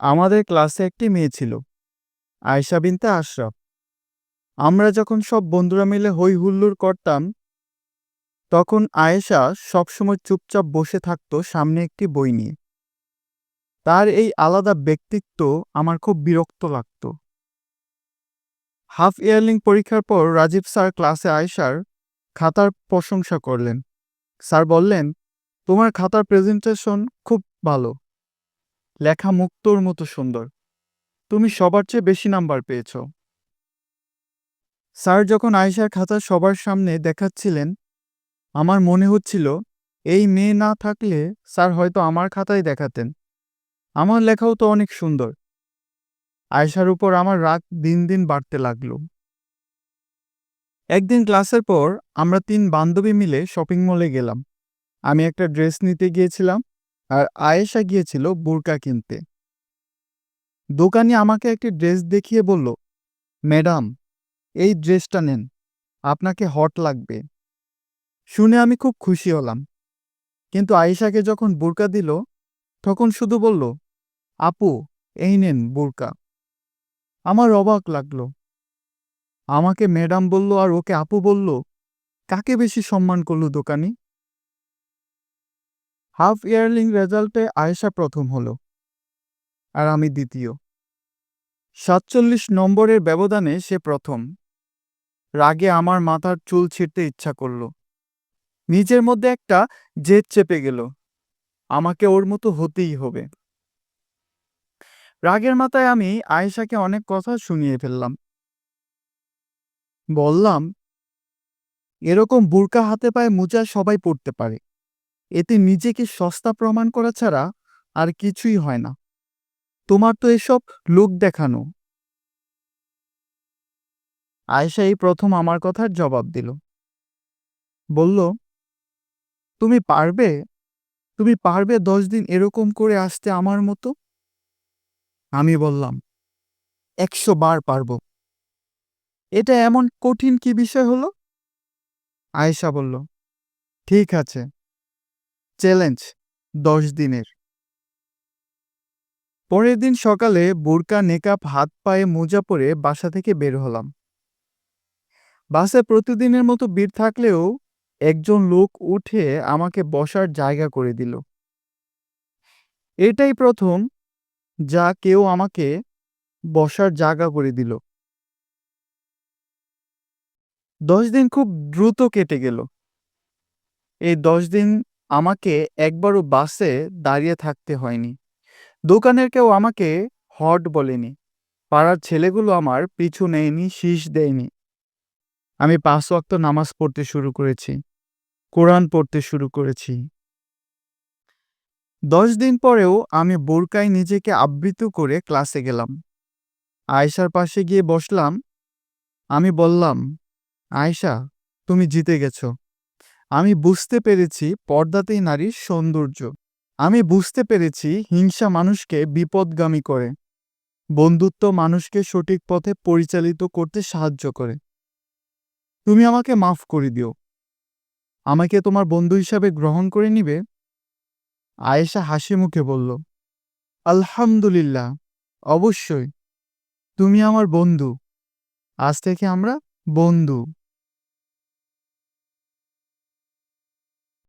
আমাদের ক্লাসে একটি মেয়ে ছিল, আয়েশা বিনতে আশরাফ। আমরা যখন সব বন্ধুরা মিলে হই হুল্লুর করতাম, তখন আয়েশা সবসময় চুপচাপ বসে থাকত সামনে একটি বই নিয়ে। তার এই আলাদা ব্যক্তিত্ব আমার খুব বিরক্ত লাগত। হাফ ইয়ারলিং পরীক্ষার পর রাজীব স্যার ক্লাসে আয়েশার খাতার প্রশংসা করলেন। স্যার বললেন, তোমার খাতার প্রেজেন্টেশন খুব ভালো। লেখা মুক্তোর মতো সুন্দর। তুমি সবার চেয়ে বেশি নাম্বার পেয়েছ। স্যার যখন আয়েশার খাতা সবার সামনে দেখাচ্ছিলেন, আমার মনে হচ্ছিল, এই মেয়ে না থাকলে স্যার হয়তো আমার খাতায় দেখাতেন। আমার লেখাও তো অনেক সুন্দর। আয়েশার উপর আমার রাগ দিন দিন বাড়তে লাগল। একদিন ক্লাসের পর আমরা তিন বান্ধবী মিলে শপিং মলে গেলাম। আমি একটা ড্রেস নিতে গিয়েছিলাম আর আয়েশা গিয়েছিল বোরকা কিনতে। দোকানি আমাকে একটি ড্রেস দেখিয়ে বলল, ম্যাডাম, এই ড্রেসটা নেন, আপনাকে হট লাগবে। শুনে আমি খুব খুশি হলাম। কিন্তু আয়েশাকে যখন বোরকা দিল, তখন শুধু বলল, আপু, এই নেন বোরকা। আমার অবাক লাগল। আমাকে ম্যাডাম বলল আর ওকে আপু বলল, কাকে বেশি সম্মান করল দোকানি? হাফ ইয়ারলিং রেজাল্টে আয়েশা প্রথম হলো। আর আমি দ্বিতীয়। সাতচল্লিশ নম্বরের ব্যবধানে সে প্রথম। রাগে আমার মাথার চুল ছিঁড়তে ইচ্ছা করল। নিজের মধ্যে একটা জেদ চেপে গেল। আমাকে ওর মতো হতেই হবে। রাগের মাথায় আমি আয়েশাকে অনেক কথা শুনিয়ে ফেললাম। বললাম, এরকম বুরকা হাতে পায়ে মোজা সবাই পড়তে পারে। এতে নিজেকে সস্তা প্রমাণ করা ছাড়া আর কিছুই হয় না। তোমার তো এসব লোক দেখানো। আয়েশা এই প্রথম আমার কথার জবাব দিল। বলল, তুমি পারবে? তুমি পারবে দশ দিন এরকম করে আসতে আমার মতো? আমি বললাম, একশো বার পারব। এটা এমন কঠিন কি বিষয় হলো? আয়েশা বলল, ঠিক আছে। চ্যালেঞ্জ, দশ দিনের। পরের দিন সকালে বোরকা, নেকাপ, হাত পায়ে মোজা পরে বাসা থেকে বের হলাম। বাসে প্রতিদিনের মতো ভিড় থাকলেও একজন লোক উঠে আমাকে বসার জায়গা করে দিল। এটাই প্রথম যা কেউ আমাকে বসার জায়গা করে দিল। দশ দিন খুব দ্রুত কেটে গেল। এই দশ দিন আমাকে একবারও বাসে দাঁড়িয়ে থাকতে হয়নি। দোকানের কেউ আমাকে হট বলেনি। পাড়ার ছেলেগুলো আমার পিছু নেয়নি, শীষ দেয়নি। আমি পাঁচ ওয়াক্ত নামাজ পড়তে শুরু করেছি। কোরআন পড়তে শুরু করেছি। দশ দিন পরেও আমি বোরকায় নিজেকে আবৃত করে ক্লাসে গেলাম। আয়েশার পাশে গিয়ে বসলাম। আমি বললাম, আয়েশা, তুমি জিতে গেছো। আমি বুঝতে পেরেছি পর্দাতেই নারীর সৌন্দর্য। আমি বুঝতে পেরেছি হিংসা মানুষকে বিপদগামী করে। বন্ধুত্ব মানুষকে সঠিক পথে পরিচালিত করতে সাহায্য করে। তুমি আমাকে মাফ করে দিও। আমাকে তোমার বন্ধু হিসাবে গ্রহণ করে নিবে? আয়েশা হাসি মুখে বলল, আলহামদুলিল্লাহ, অবশ্যই। তুমি আমার বন্ধু। আজ থেকে আমরা বন্ধু।